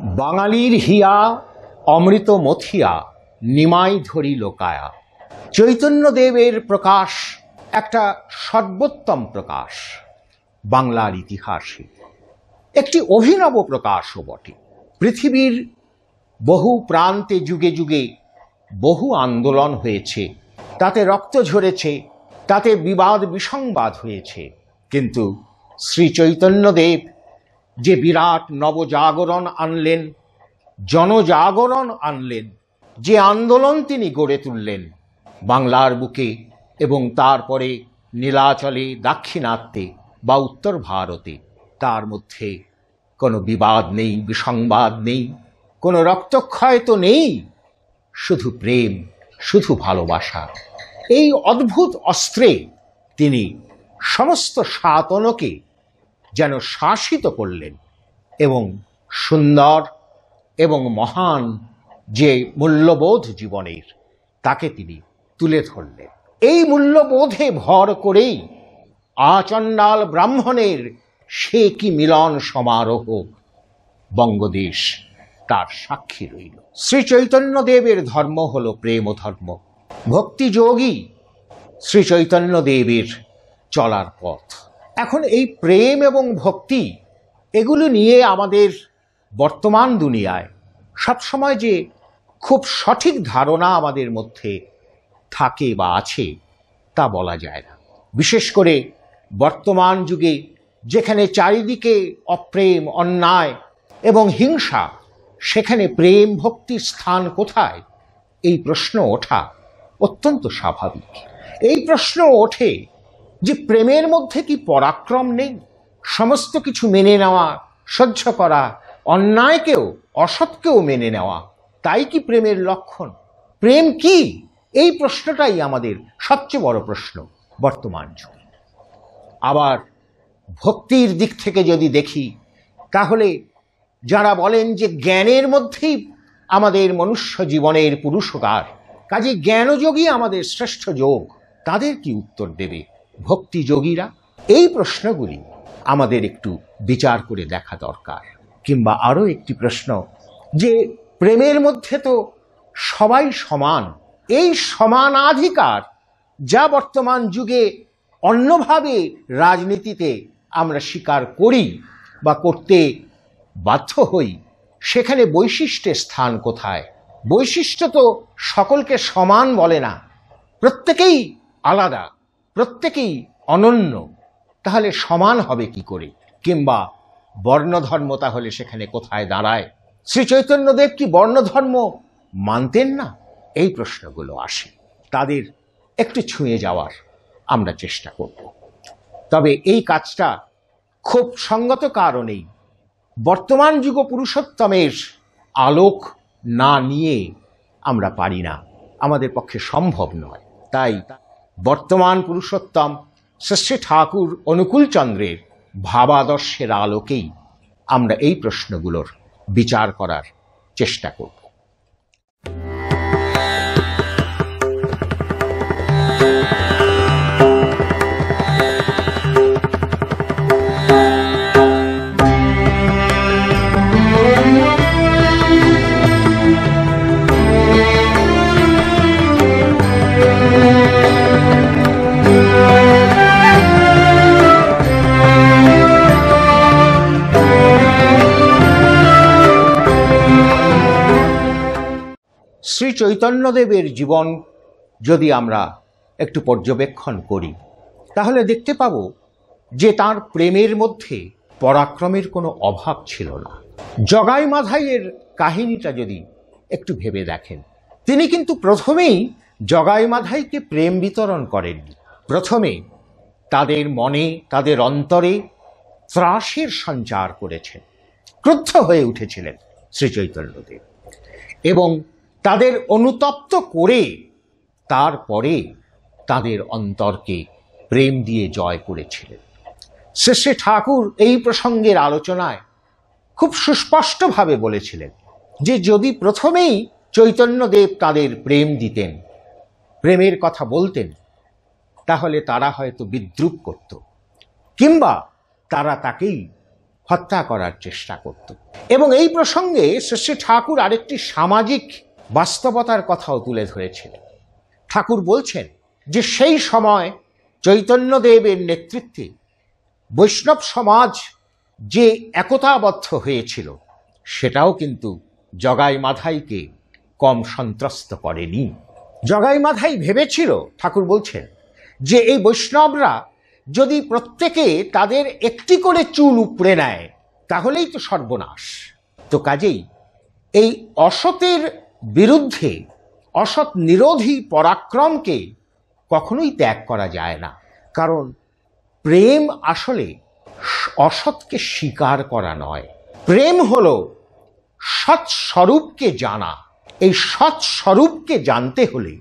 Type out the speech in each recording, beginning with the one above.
বাঙালির হিয়া, অমৃত মথিয়া, নিমাই ধরি লোকায়া। চৈতন্যদেবের প্রকাশ একটা সর্বোত্তম প্রকাশ বাংলার ইতিহাসে। একটি অভিনব প্রকাশও বটে। পৃথিবীর বহু প্রান্তে যুগে যুগে বহু আন্দোলন হয়েছে। তাতে রক্ত ঝরেছে, তাতে বিবাদ বিসংবাদ হয়েছে। কিন্তু শ্রী চৈতন্যদেব যে বিরাট নবজাগরণ আনলেন, জনজাগরণ আনলেন, যে আন্দোলন তিনি গড়ে তুললেন, বাংলার বুকে এবং তারপরে নীলাচলে, দাক্ষিণাত্যে বা উত্তর ভারতে। তার মধ্যে কোনো বিবাদ নেই, বিসংবাদ নেই, কোনো রক্তক্ষয় তো নেই, শুধু প্রেম, শুধু ভালোবাসা। এই অদ্ভুত অস্ত্রে তিনি সমস্ত সাতনকে যেন শাসিত করলেন এবং সুন্দর এবং মহান যে মূল্যবোধ জীবনের, তাকে তিনি তুলে ধরলেন। এই মূল্যবোধে ভর করেই আচণ্ডাল ব্রাহ্মণের সে কি মিলন সমারোহ বঙ্গদেশ তার সাক্ষী রইল। শ্রী চৈতন্যদেবের ধর্ম হল প্রেম ধর্ম। ভক্তিযোগী শ্রী চৈতন্যদেবের চলার পথ। এখন এই প্রেম এবং ভক্তি, এগুলো নিয়ে আমাদের বর্তমান দুনিয়ায় সবসময় যে খুব সঠিক ধারণা আমাদের মধ্যে থাকে বা আছে, তা বলা যায় না। বিশেষ করে বর্তমান যুগে, যেখানে চারিদিকে অপ্রেম, অন্যায় এবং হিংসা, সেখানে প্রেম, ভক্তির স্থান কোথায়? এই প্রশ্ন ওঠা অত্যন্ত স্বাভাবিক। এই প্রশ্ন ওঠে যে প্রেমের মধ্যে কি পরাক্রম নেই? সমস্ত কিছু মেনে নেওয়া, সহ্য করা, অন্যায়কেও, অসৎকেও মেনে নেওয়া, তাই কি প্রেমের লক্ষণ? প্রেম কি? এই প্রশ্নটাই আমাদের সবচেয়ে বড় প্রশ্ন বর্তমান যুগে। আবার ভক্তির দিক থেকে যদি দেখি, তাহলে যারা বলেন যে জ্ঞানের মধ্যেই আমাদের মনুষ্য জীবনের পুরুষকার কাজে জ্ঞানযোগী আমাদের শ্রেষ্ঠ যোগ, তাদের কি উত্তর দেবে? ভক্তিযোগীরা এই প্রশ্নগুলি আমাদের একটু বিচার করে দেখা দরকার। কিংবা আরও একটি প্রশ্ন, যে প্রেমের মধ্যে তো সবাই সমান, এই সমানাধিকার যা বর্তমান যুগে অন্যভাবে রাজনীতিতে আমরা স্বীকার করি বা করতে বাধ্য হই, সেখানে বৈশিষ্ট্যের স্থান কোথায়? বৈশিষ্ট্য তো সকলকে সমান বলে না, প্রত্যেকেই আলাদা। প্রত্যেকেই অনন্য। তাহলে সমান হবে কি করে? কিংবা বর্ণধর্ম তাহলে সেখানে কোথায় দাঁড়ায়? শ্রী চৈতন্যদেব কি বর্ণধর্ম মানতেন না? এই প্রশ্নগুলো আসে। তাদের একটু ছুঁয়ে যাওয়ার আমরা চেষ্টা করব। তবে এই কাজটা খুব সঙ্গত কারণেই বর্তমান যুগ পুরুষোত্তমের আলোক না নিয়ে আমরা পারি না। আমাদের পক্ষে সম্ভব নয়। তাই বর্তমান পুরুষোত্তম শ্রী ঠাকুর অনুকূলচন্দ্রের ভাবাদর্শের আলোকেই আমরা এই প্রশ্নগুলোর বিচার করার চেষ্টা করব। চৈতন্যদেবের জীবন যদি আমরা একটু পর্যবেক্ষণ করি, তাহলে দেখতে পাব যে তার প্রেমের মধ্যে পরাক্রমের কোনো অভাব ছিল না। জগাই মাধাইয়ের কাহিনীটা যদি একটু ভেবে দেখেন, তিনি কিন্তু প্রথমেই জগাই মাধাইকে প্রেম বিতরণ করেননি। প্রথমে তাদের মনে, তাদের অন্তরে ত্রাসের সঞ্চার করেছেন, ক্রুদ্ধ হয়ে উঠেছিলেন শ্রীচৈতন্যদেব। এবং তাদের অনুতপ্ত করে তারপরে তাদের অন্তরকে প্রেম দিয়ে জয় করেছিলেন। শেষে ঠাকুর এই প্রসঙ্গের আলোচনায় খুব সুস্পষ্টভাবে বলেছিলেন যে যদি প্রথমেই চৈতন্যদেব তাদের প্রেম দিতেন, প্রেমের কথা বলতেন, তাহলে তারা হয়তো বিদ্রুপ করত কিংবা তারা তাকেই হত্যা করার চেষ্টা করত। এবং এই প্রসঙ্গে শ্রী ঠাকুর আরেকটি সামাজিক বাস্তবতার কথাও তুলে ধরেছিলেন ঠাকুর বলছেন যে সেই সময় চৈতন্যদেবের নেতৃত্বে বৈষ্ণব সমাজ যে একতাবদ্ধ হয়েছিল, সেটাও কিন্তু জগাই মাধাইকে কম সন্ত্রস্ত করেনি। জগাই মাধাই ভেবেছিল, ঠাকুর বলছেন, যে এই বৈষ্ণবরা যদি প্রত্যেকে তাদের একটি করে চুল উপড়ে নেয়, তাহলেই তো সর্বনাশ। তো কাজেই এই অসতের বিরুদ্ধে অসৎ নিরোধী পরাক্রমকে কখনোই ত্যাগ করা যায় না। কারণ প্রেম আসলে অসৎকে স্বীকার করা নয়। প্রেম হল সৎ স্বরূপকে জানা। এই সৎ স্বরূপকে জানতে হলে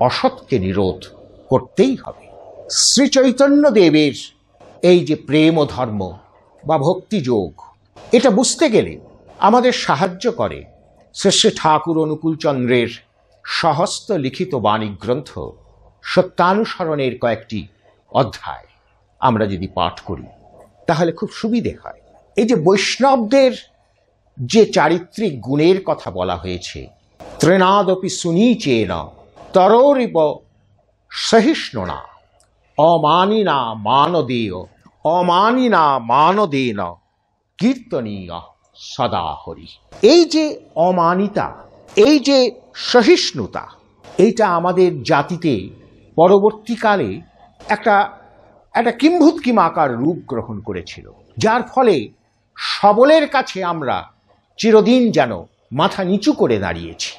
অসৎকে নিরোধ করতেই হবে। শ্রী চৈতন্য দেবের এই যে প্রেম ধর্ম বা ভক্তিযোগ এটা বুঝতে গেলে আমাদের সাহায্য করে। শ্রেষ্ঠ ঠাকুর অনুকূলচন্দ্রের সহস্ত লিখিত বাণী গ্রন্থ সত্যানুসরণের কয়েকটি অধ্যায়। আমরা যদি পাঠ করি, তাহলে খুব সুবিধে হয়। এই যে বৈষ্ণবদের যে চারিত্রিক গুণের কথা বলা হয়েছে, ত্রেনাদপি সুনীচেন তরোরিব সহিষ্ণুনা, অমানিনা মানদেয়, অমানিনা মানদেন, কীর্তনীয়। সদা হরি এই যে অমানিতা, এই যে সহিষ্ণুতা, এইটা আমাদের জাতিতে পরবর্তীকালে একটা একটা কিম্ভূত কিমাকার রূপ গ্রহণ করেছিল, যার ফলে সবলের কাছে আমরা চিরদিন যেন মাথা নিচু করে দাঁড়িয়েছি,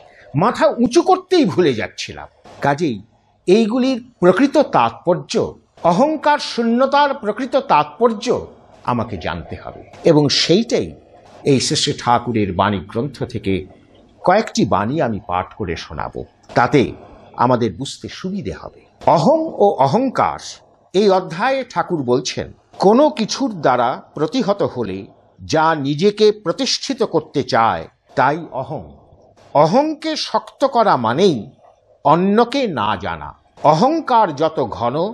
মাথা উঁচু করতেই ভুলে যাচ্ছিলাম। কাজেই এইগুলির প্রকৃত তাৎপর্য, অহংকার শূন্যতার প্রকৃত তাৎপর্য আমাকে জানতে হবে, এবং সেইটাই এই শ্রেষ্ঠ ঠাকুরের বাণী গ্রন্থ থেকে কয়েকটি বাণী আমি পাঠ করে শোনাব। তাতে আমাদের বুঝতে সুবিধে হবে। অহং ও অহংকার, এই অধ্যায়ে ঠাকুর বলছেন, কোনো কিছুর দ্বারা প্রতিহত হলে যা নিজেকে প্রতিষ্ঠিত করতে চায়, তাই অহং। অহংকে শক্ত করা মানেই অন্যকে না জানা। অহংকার যত ঘন,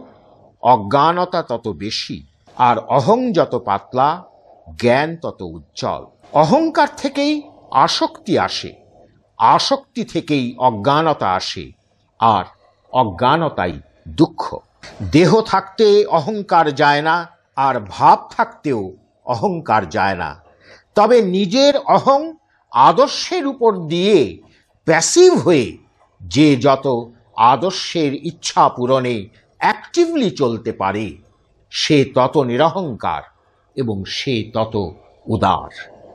অজ্ঞানতা তত বেশি, আর অহং যত পাতলা জ্ঞান তত উজ্জ্বল। অহংকার থেকেই আসক্তি আসে, আসক্তি থেকেই অজ্ঞানতা আসে, আর অজ্ঞানতাই দুঃখ। দেহ থাকতে অহংকার যায় না, আর ভাব থাকতেও অহংকার যায় না। তবে নিজের অহং আদর্শের উপর দিয়ে প্যাসিভ হয়ে যে যত আদর্শের ইচ্ছা পূরণে অ্যাক্টিভলি চলতে পারে, সে তত নিরহংকার। এবং সে তত উদার।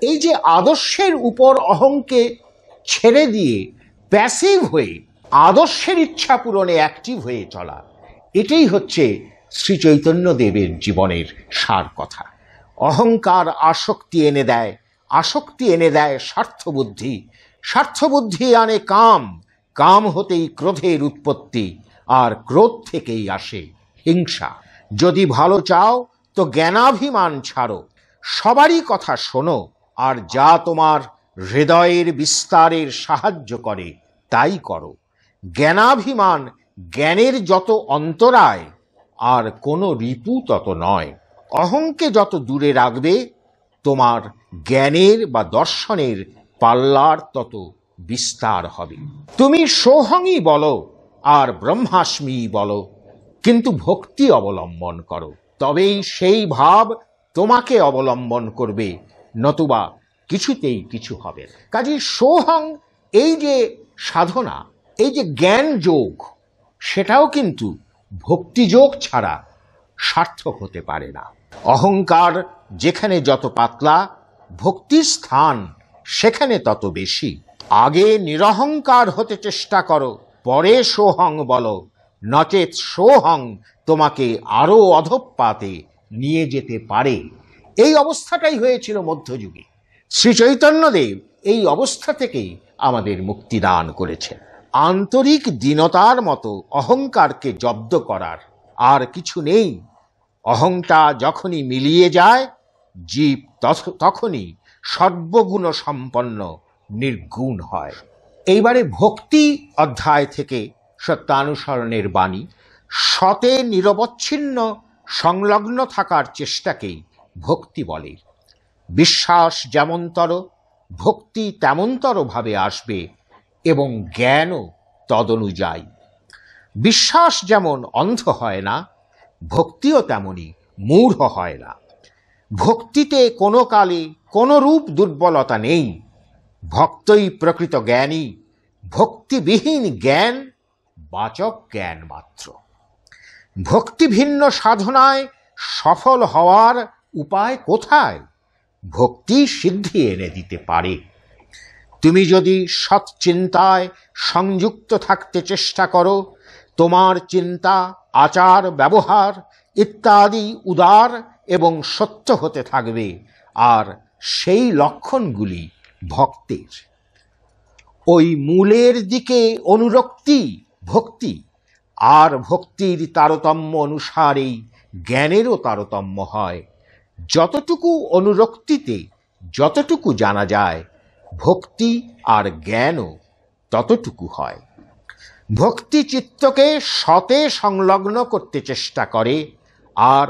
এই যে আদর্শের উপর অহংকে ছেড়ে দিয়ে প্যাসিভ হয়ে আদর্শের ইচ্ছা পূরণে অ্যাক্টিভ হয়ে চলা, এটাই হচ্ছে শ্রী চৈতন্য দেবের জীবনের সার কথা। অহংকার আসক্তি এনে দেয়, আসক্তি এনে দেয় স্বার্থবুদ্ধি। স্বার্থবুদ্ধি আনে কাম কাম হতেই ক্রোধের উৎপত্তি, আর ক্রোধ থেকেই আসে হিংসা। যদি ভালো চাও তো জ্ঞানাভিমান ছাড়ো, সবারই কথা শোনো, আর যা তোমার হৃদয়ের বিস্তারের সাহায্য করে, তাই করো। জ্ঞানাভিমান জ্ঞানের যত অন্তরায়, আর কোনো রিপু তত নয়। অহংকে যত দূরে রাখবে, তোমার জ্ঞানের বা দর্শনের পাল্লার তত বিস্তার হবে। তুমি সোহংই বলো, আর ব্রহ্মাস্মি বলো, কিন্তু ভক্তি অবলম্বন করো। তবেই সেই ভাব তোমাকে অবলম্বন করবে, নতুবা কিছুতেই কিছু হবে কাজে সোহং এই যে সাধনা, এই যে জ্ঞান যোগ, সেটাও কিন্তু ভক্তিযোগ ছাড়া সার্থক হতে পারে না। অহংকার যেখানে যত পাতলা, ভক্তির স্থান সেখানে তত বেশি। আগে নিরহংকার হতে চেষ্টা করো, পরে সোহং বলো, নচেত সোহং তোমাকে আরও অধপাতে নিয়ে যেতে পারে। এই অবস্থাটাই হয়েছিল মধ্যযুগে। শ্রী চৈতন্যদেব এই অবস্থা থেকেই আমাদের মুক্তিদান করেছেন। আন্তরিক দীনতার মতো অহংকারকে জব্দ করার আর কিছু নেই। অহংটা যখনই মিলিয়ে যায়, জীব তখনই সর্বগুণ সম্পন্ন নির্গুণ হয়। এইবারে ভক্তি অধ্যায় থেকে সত্যানুসরণের বাণী সতে নিরবচ্ছিন্ন, সংলগ্ন থাকার চেষ্টাকেই ভক্তি বলে। বিশ্বাস যেমনতর, ভক্তি তেমনতরভাবে আসবে এবং জ্ঞানও তদনুযায়ী। বিশ্বাস যেমন অন্ধ হয় না, ভক্তিও তেমনি মূঢ় হয় না। ভক্তিতে কোনো কালে কোনো রূপ দুর্বলতা নেই। ভক্তই প্রকৃত জ্ঞানী, ভক্তিবিহীন জ্ঞান বাচক জ্ঞান মাত্র। ভক্তিভিন্ন সাধনায় সফল হওয়ার উপায় কোথায়? ভক্তি সিদ্ধি এনে দিতে পারে। তুমি যদি সৎ চিন্তায় সংযুক্ত থাকতে চেষ্টা করো, তোমার চিন্তা, আচার, ব্যবহার ইত্যাদি উদার এবং সত্য হতে থাকবে, আর সেই লক্ষণগুলি ভক্তের। ওই মূলের দিকে অনুরক্তি, ভক্তি আর ভক্তির তারতম্য অনুসারেই জ্ঞানেরও তারতম্য হয়। যতটুকু অনুরক্তিতে, যতটুকু জানা যায়, ভক্তি আর জ্ঞানও ততটুকু হয়। ভক্তি চিত্তকে সতে সংলগ্ন করতে চেষ্টা করে, আর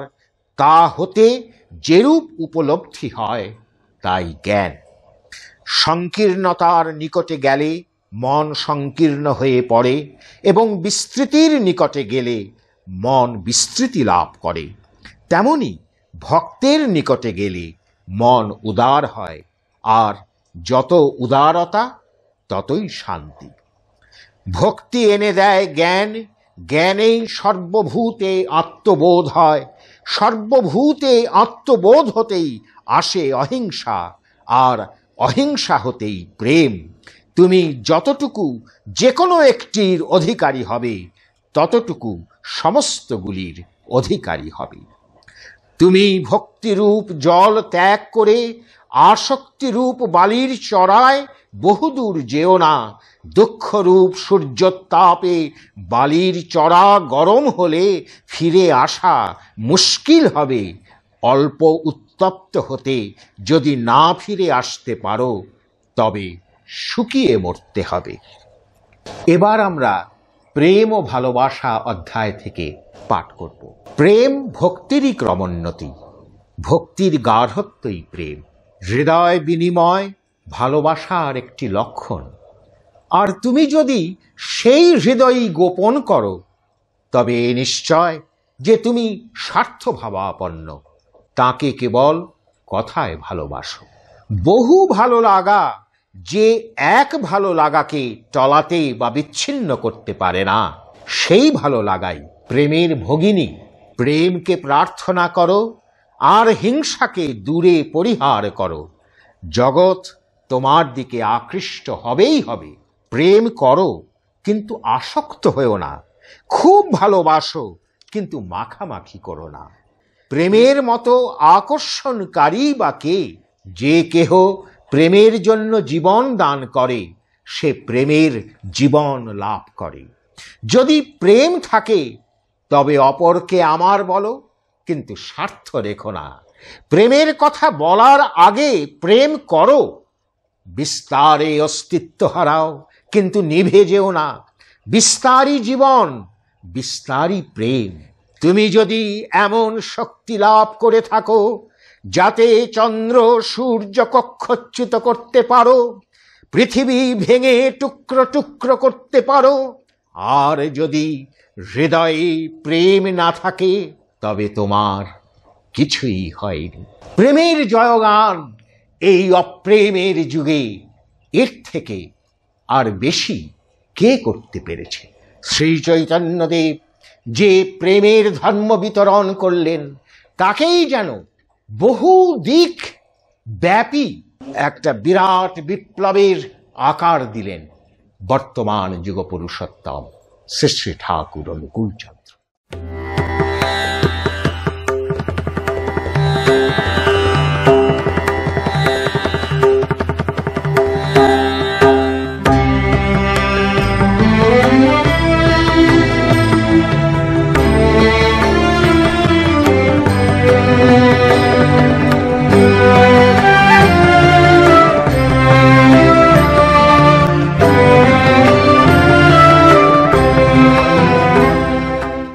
তা হতে যেরূপ উপলব্ধি হয়, তাই জ্ঞান। সংকীর্ণতার নিকটে গেলে মন সংকীর্ণ হয়ে পড়ে এবং বিস্তৃতির নিকটে গেলে মন বিস্তৃতি লাভ করে। তেমনি ভক্তের নিকটে গেলে মন উদার হয় আর যত উদারতা, ততই শান্তি। ভক্তি এনে দেয় জ্ঞান, জ্ঞানেই সর্বভূতে আত্মবোধ হয়, সর্বভূতে আত্মবোধ হতেই আসে অহিংসা, আর অহিংসা হতেই প্রেম। তুমি যতটুকু যে কোনো একটির অধিকারী হবে, ততটুকু সমস্তগুলির অধিকারী হবে। তুমি ভক্তিরূপ জল ত্যাগ করে আসক্তিরূপ বালির চড়ায় বহুদূর যেও না, দুঃখরূপ সূর্যোত্তাপে বালির চড়া গরম হলে ফিরে আসা মুশকিল হবে, অল্প উত্তপ্ত হতে যদি না ফিরে আসতে পারো, তবে শুকিয়ে মরতে হবে। এবার আমরা প্রেম ও ভালোবাসা অধ্যায় থেকে পাঠ করব। প্রেম ভক্তিরই ক্রমোন্নতি, ভক্তির গাঢ়ত্বই প্রেম। হৃদয় বিনিময় ভালোবাসার একটি লক্ষণ। আর তুমি যদি সেই হৃদয়ই গোপন করো, তবে নিশ্চয় যে তুমি স্বার্থভাবাপন্ন, তাকে কেবল কথায় ভালোবাসো। বহু ভালো লাগা যে এক ভালো লাগাকে টলাতে বা বিচ্ছিন্ন করতে পারে না, সেই ভালো লাগাই প্রেমের ভগিনী, প্রেমকে প্রার্থনা করো আর হিংসাকে দূরে পরিহার করো। জগৎ তোমার দিকে আকৃষ্ট হবেই হবে। প্রেম করো, কিন্তু আসক্ত হয়েও না। খুব ভালোবাসো, কিন্তু মাখামাখি করো না। প্রেমের মতো আকর্ষণকারী বা কে? যে কেহ প্রেমের জন্য জীবন দান করে, সে প্রেমের জীবন লাভ করে। যদি প্রেম থাকে, তবে অপরকে আমার বলো, কিন্তু স্বার্থ রেখো না। প্রেমের কথা বলার আগে প্রেম করো, বিস্তারে অস্তিত্ব হারাও, কিন্তু নিভে যেও না। বিস্তারই জীবন বিস্তারই প্রেম। তুমি যদি এমন শক্তি লাভ করে থাকো যাতে চন্দ্র সূর্য কক্ষচ্যুত করতে পারো, পৃথিবী ভেঙে টুকরো টুকরো করতে পারো। আর যদি হৃদয়ে প্রেম না থাকে, তবে তোমার কিছুই হয়নি। প্রেমের জয়গান এই অপ্রেমের যুগে, এর থেকে আর বেশি কে করতে পেরেছে? শ্রী চৈতন্যদেব যে প্রেমের ধর্ম বিতরণ করলেন, তাকেই যেন বহু দিক ব্যাপী একটা বিরাট বিপ্লবের আকার দিলেন বর্তমান যুগপুরুষোত্তম শ্রী শ্রী ঠাকুর অনুকূলচন্দ্র।